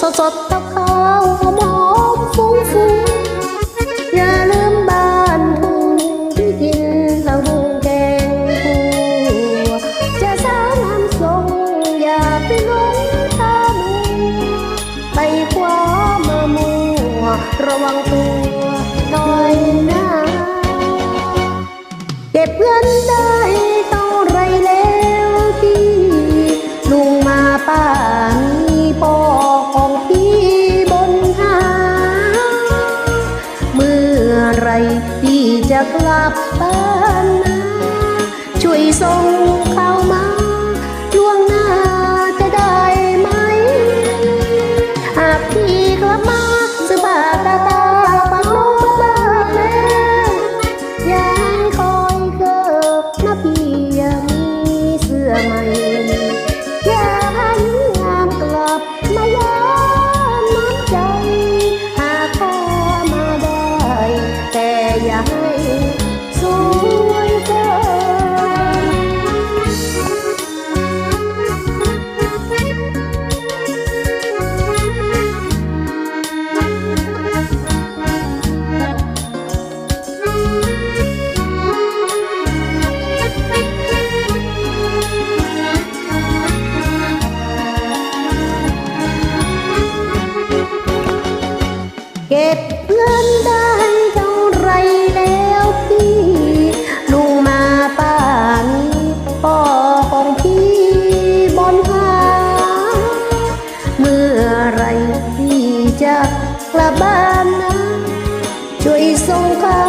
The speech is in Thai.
สดสดตะขาวหอมหอมฟุ้งฟุ้งอย่าลืมบ้านทุ่งที่กินเหล้าทุ่งแกงคั่วจะสาวน้ำทรงอย่าไปหลงตามัวไปคว้ามามัวระวังตัวหน่อยนะเก็บเงินได้ ที่จะกลับบ้านนะ ช่วยส่งเข้ามา เก็บเงินได้เท่าไรแล้วพี่ ลุงมาป้ามีพ่อของพี่บนหา เมื่อไรพี่จะกลับบ้านนะ ช่วยส่งข้า